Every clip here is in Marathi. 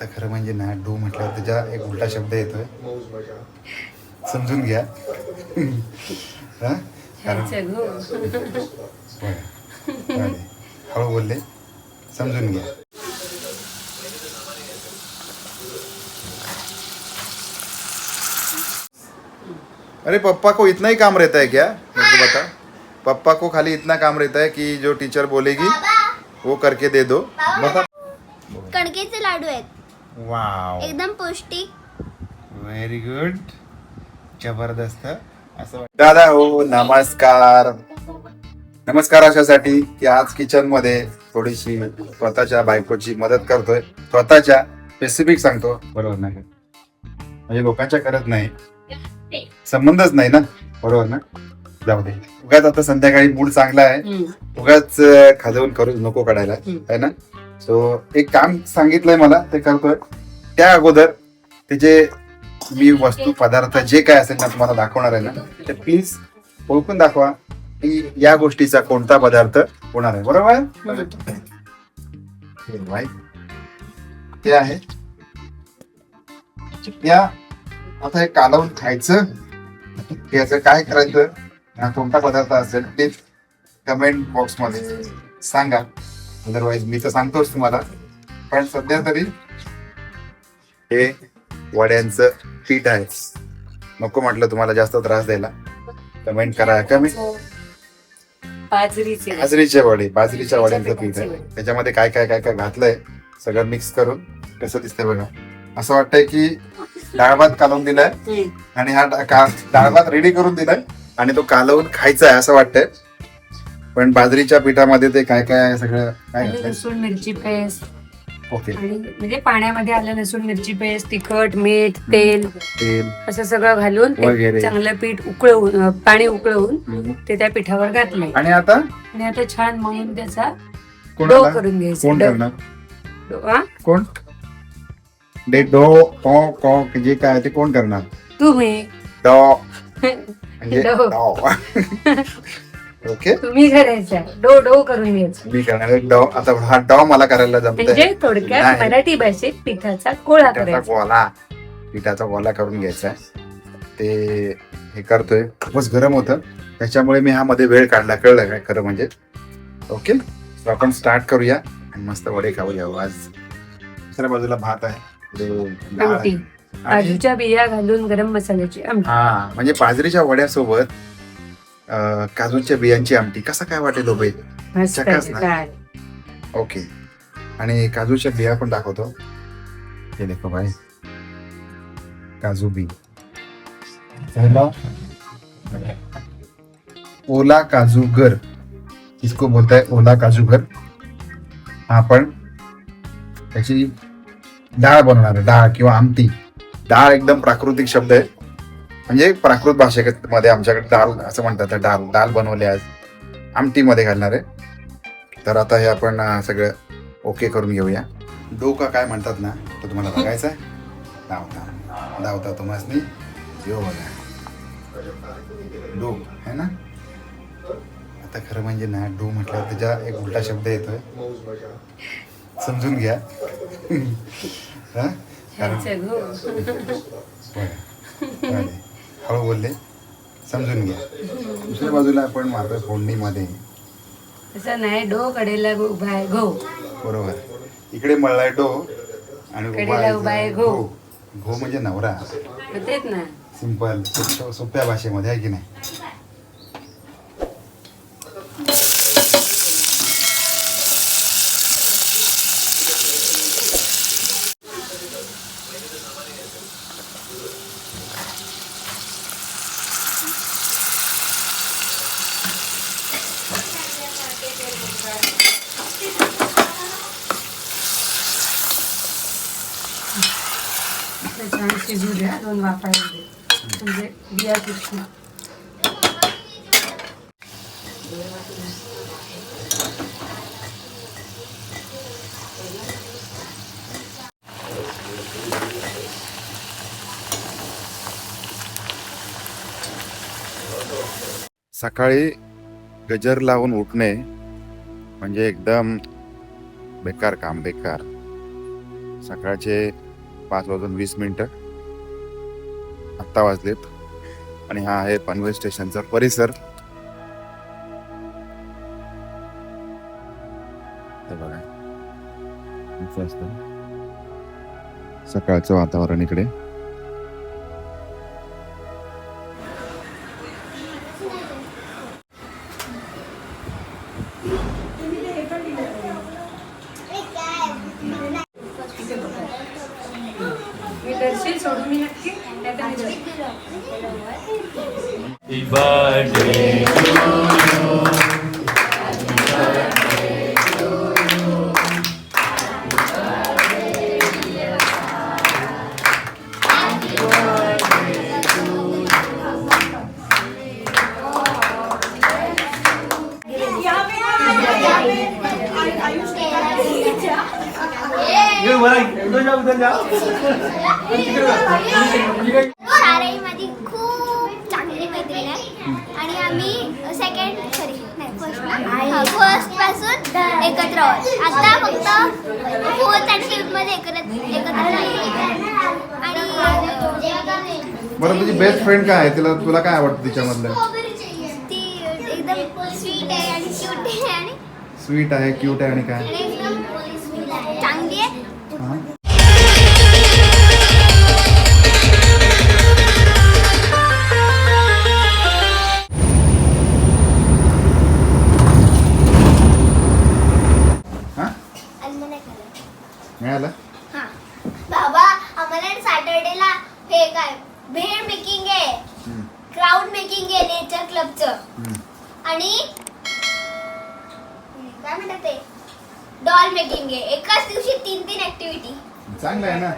आता खरं म्हणजे ना डो म्हटल्यावर त्याच्या एक उलटा शब्द येतोय. समजून घ्या. हा? हळू बोलले. समजून घ्या. अरे पप्पा को इतना ही काम रहता है क्या? मेरे को बता पप्पा को खाली इतना काम रहता है कि जो टीचर बोलेगी वो करके दे दो. बता कणकेचे लाडू आहेत. वाव एकदम पौष्टिक. व्हेरी गुड जबरदस्त. असं दादा हो नमस्कार. नमस्कार अशासाठी की आज किचनमध्ये थोडीशी स्वतःच्या बायकोची मदत करतोय. स्वतःच्या स्पेसिफिक सांगतो. बरोबर नाही? म्हणजे लोकांच्या करत नाही. संबंधच नाही ना. बरोबर ना? जाऊ दे. उगाच आता संध्याकाळी मूड चांगला आहे. उगाच खाजवून करू नको काढायला. आहे ना? सो एक काम सांगितलंय मला ते करतोय. त्या अगोदर ते जे मी वस्तू पदार्थ जे काय असेल ना तुम्हाला दाखवणार आहे ना ते प्लीज ओळखून दाखवा की या गोष्टीचा कोणता पदार्थ होणार आहे. बरोबर? ते आहे. या आता हे कालवून खायचं. याचं काय करायचं? हा कोणता पदार्थ असेल ते कमेंट बॉक्समध्ये सांगा. अदरवाईज मी तर सांगतोच तुम्हाला. पण सध्या तरी हे वड्यांचं पीठ आहे. नको म्हटलं तुम्हाला जास्त त्रास द्यायला. कमेंट करा कमी बाजरीचे. वडे बाजरीच्या वड्यांचं पीठ आहे. त्याच्यामध्ये काय काय काय काय घातलंय सगळं मिक्स करून कसं दिसतंय बघा. असं वाटतंय की डाळ भात कालवून दिलाय. आणि हा डाळ भात रेडी करून दिलाय आणि तो कालवून खायचा आहे असं वाटतंय. पण बाजरीच्या पिठामध्ये ते काय काय आहे सगळं? काय आलं घातलंय लसूण मिरची पेस्ट. ओके. आणि म्हणजे पाण्यामध्ये आलं लसूण मिरची पेस्ट तिखट मीठ तेल तेल. असं सगळं घालून ते वगैरे. चांगलं पीठ उकळवून अं, पाणी उकळवून हम्म. ते त्या पिठावर घातलंय. आणि आता? आणि आता छान मळून त्याचा डो कोणाला करून घ्यायचा. कोण डो- करणार? डो- हा? कोण? डे डो कॉ कॉ जे काय ते कोण करणार? तुम्ही. डॉ. म्हणजे डो. डॉ. ओके तुम्ही करायचा. डो डो करून घ्यायचा. मी करणार डॉ आता हा डॉ मला करायला जमतंय. म्हणजे थोडक्यात. मराठी भाषेत पिठाचा गोळा करायचा. गोला पिठाचा गोला करून घ्यायचा. ते हे करतोय. खूपच गरम होतं. त्याच्यामुळे मी ह्यामध्ये वेळ काढला. कळलं काय? खरं म्हणजे. ओके आपण स्टार्ट करूया. आणि मस्त वडे खाऊया आज दुसऱ्या बाजूला भात आहे. काजूच्या बिया घालून गरम मसाल्याची हा. म्हणजे बाजरीच्या वड्यासोबत अं, काजूच्या बियांची आमटी. कसं काय वाटेल हो मस्त चकास ना. ओके. आणि काजूच्या बिया पण दाखवतो. हे देखो भाई काजू बी. पहला ओला काजू गर इसको बोलता है ओला काजू गर हा आपण त्याची डाळ बनवणार आहे. डाळ किंवा आमटी. डाळ एकदम प्राकृतिक शब्द आहे. म्हणजे प्राकृत भाषेमध्ये आमच्याकडे डाळ असं म्हणतात डाळ डाळ बनवले आज. आमटीमध्ये घालणार आहे. तर आता हे आपण सगळं ओके करून घेऊया. डोका काय म्हणतात ना तो तुम्हाला बघायचा आहे. धावता धावता तुम्हाला येऊ बघा. डो है ना? आता खरं म्हणजे ना डो म्हटल्यावर त्याच्या एक उलटा शब्द येतोय. समजून घ्या. हा? कारण हळू बोलले. समजून घ्या. दुसऱ्या बाजूला आपण मारतोय फोडणीमध्ये. असं नाही डो कडेला उभा आहे गो बरोबर. इकडे मळलाय डो आणि उभा कडेला आहे उभा आहे घो. घो. म्हणजे नवरा. मग तेच ना. सिंपल सोप्या भाषेमध्ये आहे की नाही? छान शिजू द्या दोन वाफा दे. म्हणजे बिया कृष्ण. सकाळी गजर लावून उठणे म्हणजे एकदम बेकार काम बेकार. सकाळचे पाच वाजून वीस मिनिटं. आत्ता वाजलेत. आणि हा आहे पनवेल स्टेशनचा परिसर. बघा. सकाळचं वातावरण इकडे. Happy birthday to you. साराई माझी खूप फर्स्टपासून एकत्र आता फक्त फोर्थ आणि फिफ्थमध्ये एकत्र आणि बरं तुझी बेस्ट फ्रेंड काय आहे? तिला तुला काय आवडतं तिच्यामधलं? ती एकदम स्वीट आहे आणि क्यूट आहे आणि स्वीट आहे क्यूट आहे आणि काय? आणि एकदम चांगली आहे. मिळालं? हा. बाबा आम्हाला सॅटर्डेला हे काय भेळ मेकिंग आहे. हम्म. क्राऊड मेकिंग आहे नेचर क्लबचं हम्म. आणि काय म्हणतात ते? डॉल मेकिंग आहे. एकाच दिवशी तीन तीन ऍक्टिव्हिटी चांगलं आहे ना?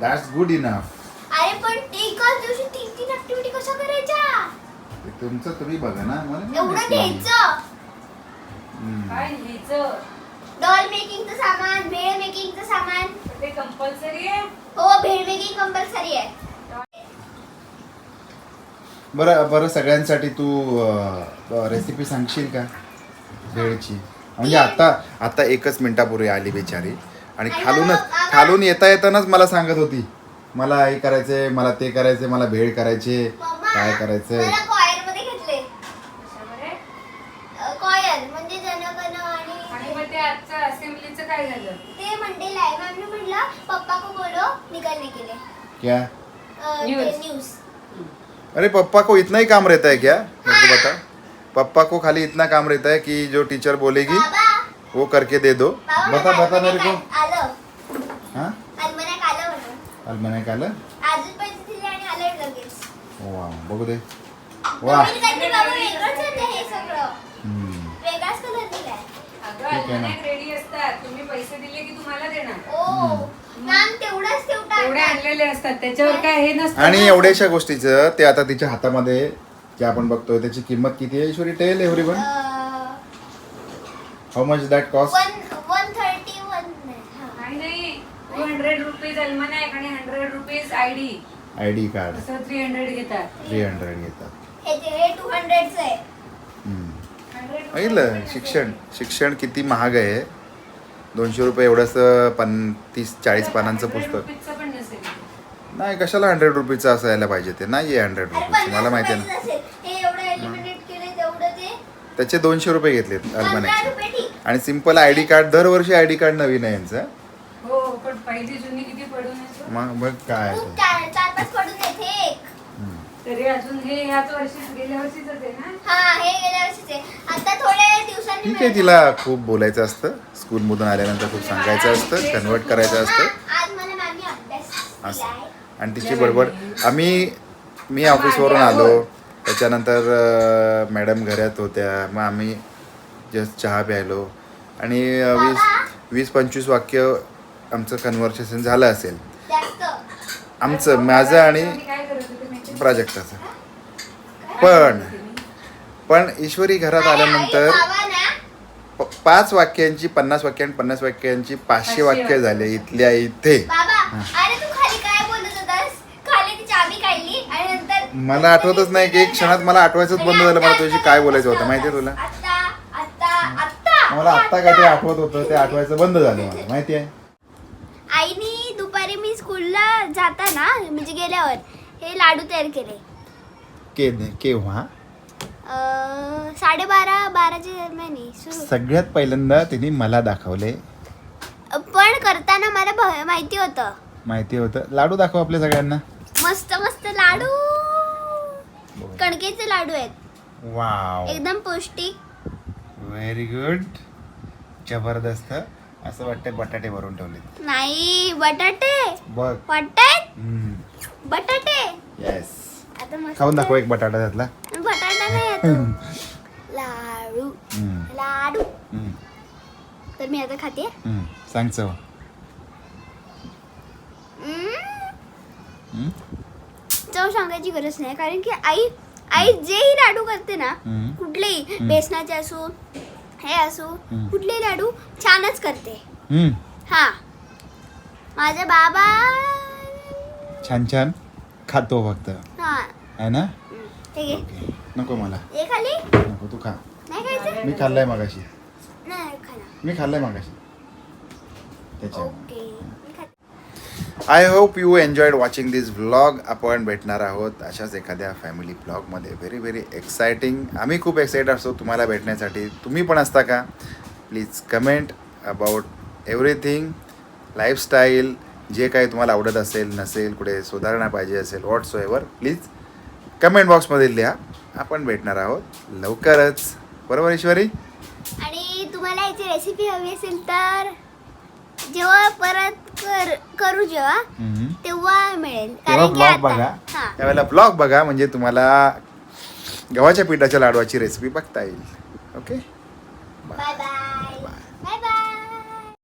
दॅट्स गुड इनफ अरे पण एकाच दिवशी तीन तीन ऍक्टिव्हिटी कशा करायच्या? तुमचं तुम्ही बघा ना. मला नाही एवढं. घ्यायचं. हम्म. काय लिहायचं डॉल मेकिंगचं सामान भेळ मेकिंगचं सामान. ते कंपल्सरी आहे? हो भेळ मेकिंग कंपल्सरी आहे. बरं बरं सगळ्यांसाठी तू रेसिपी सांगशील का? भेळची. म्हणजे आता आता एकच मिनिटापूर्वी आली बेचारी. आणि खालूनच खालून येता येतानाच मला सांगत होती. मला हे करायचंय मला ते करायचंय मला भेळ करायचे काय करायचंय मला कॉयरमध्ये घेतले कशावर आहे? कॉयर म्हणजे जनगण आणि आणि मग ते आजचं असेंब्लीचं काय झालं ते मंडेला आहे मॅमने म्हटलं पप्पा को बोलो निकलने के लिए क्या. न्यूज अरे पप्पा को इतना ही काम रहता है क्या? मेरे को बता। पप्पा को खाली इतना काम रहता है कि जो टीचर बोलेगी वो करके दे दो। बता बता मेरे को। हाँ? अल्मनाक आलं वा बघू दे। वा हम्म. ठीक आहे ना. अल्मनाक रेडी असतात. तुम्ही पैसे दिले की तुम्हाला देणार. ओ मॅम तेवढंच तेवढं एवढे आणलेले असतात. त्याच्यावर काय हे नसतं आणि ना. एवढ्याशा गोष्टीचं ते आता तिच्या हातामध्ये जे आपण बघतोय त्याची किंमत किती आहे? Ishwari tell every one how much that cost one one thirty one. नाही नाही. टू हंड्रेड रुपीज अल्मनाक आणि hundred rupees I D I D card असं थ्री हंड्रेड घेतात. थ्री हंड्रेड घेतात. हे जे हे टू हंड्रेडचं आहे. हम्म. 100 बघितलं? शिक्षण. शिक्षण किती महाग आहे. दोनशे रुपये एवढंच पन तीस चाळीस पानांचं 100 पुस्तक. नाही कशाला हंड्रेड रुपीजचं असायला पाहिजे ते? नाही आहे हंड्रेड रुपीज मला माहिती आहे ना. त्याचे दोनशे रुपये घेतलेत अल्मनाचे ठीक. आणि सिंपल आय डी कार्ड दरवर्षी आय डी कार्ड नवीन आहे यांचं. हो मग बघ काय? तरी अजून हे ह्याच वर्षी गेल्या वर्षीच आहे ना? हा हे गेल्या वर्षीचे आता थोड्या दिवसांनी ठीक आहे मिळेल. तिला खूप बोलायचं असतं. स्कूलमधून आल्यानंतर खूप सांगायचं असतं कन्वर्ट करायचं असतं. हा, आज मला मॅमनी अभ्यास असं. दिलाय. आणि तिची बडबड आम्ही मी ऑफिसवरून आलो. त्याच्यानंतर अं, मॅडम घरात होत्या. मग आम्ही जस्ट चहा प्यायलो. आणि अं, वीस वीस पंचवीस वाक्य आमचं कन्व्हर्सेशन झालं असेल. जास्त. आमचं माझं आणि काय करत होते? माहिती आहे? प्राजक्ताचं पण पण ईश्वरी घरात आल्यानंतर प- पाच वाक्यांची पन्नास वाक्य आणि पन्नास वाक्यांची पाचशे वाक्य झाले इथल्या इथे. बाबा अरे तू खाली काय बोलत होतास? खाली ती चाबी काढली आणि नंतर मला आठवतच नाही की एक क्षणात मला आठवायचंच बंद झालं मला तुझ्याशी काय बोलायचं होतं माहितीये तुला? आता आता आता मला आत्ता काय ते आठवत होतं ते आठवायचं बंद झालं मला माहिती आहे? आई दुपारी मी स्कूलला जाताना म्हणजे गेल्यावर हे लाडू तयार केले. के केव्हा? अं, साडेबारा बाराच्या दरम्यान सुरू. सगळ्यात पहिल्यांदा तिने मला दाखवले. पण करताना मला भ- माहिती होतं. माहिती होतं. लाडू दाखव आपल्या सगळ्यांना. मस्त मस्त लाडू. कणकेचे लाडू आहेत. वाव. एकदम पौष्टिक. व्हेरी गुड जबरदस्त. असं वाटतंय बटाटे भरून ठेवले नाही बटाटे. बघ. वाटत? बटाटे. येस आता मस्त. खाऊन दाखव एक बटाटा त्यातला. बटाटा नाही येतो. लाडू. हम्म, लाडू. हम्म, तर मी आता खाते. हम्म. सांग चव. हम्म. हम्म, चव सांगायची गरज नाही कारण की आई आई जेही लाडू करते ना हम्म. कुठलेही. बेसनाचे असो हे असो हम्म. कुठलेही लाडू छानच करते. हम्म. हा. माझा बाबा छान छान. खातो फक्त. हा. आहे ना? ओके. नको मला. नको तू खा. मी खाल्लाय मागाशी. मी खाल्लाय मागाशी. I hope you enjoyed watching this vlog आपण भेटणार आहोत अशाच एखाद्या फॅमिली ब्लॉगमध्ये व्हेरी व्हेरी एक्सायटिंग आम्ही खूप एक्साइटेड असतो तुम्हाला भेटण्यासाठी. तुम्ही पण असता का? Please comment about everything lifestyle जे काही तुम्हाला आवडत असेल नसेल कुठे सुधारणा पाहिजे असेल व्हॉट्स एव्हर प्लीज कमेंट बॉक्समध्ये लिहा. आपण भेटणार आहोत लवकरच. बरोबर ईश्वरी? आणि तुम्हाला याची रेसिपी हवी असेल तर जेव्हा परत कर करू जेव्हा. तेव्हा मिळेल. तेव्हा की ब्लॉग आता- बघा. हा. त्यावेळेला ब्लॉग बघा म्हणजे तुम्हाला गव्हाच्या पिठाच्या लाडवाची रेसिपी बघता येईल. Okay bye bye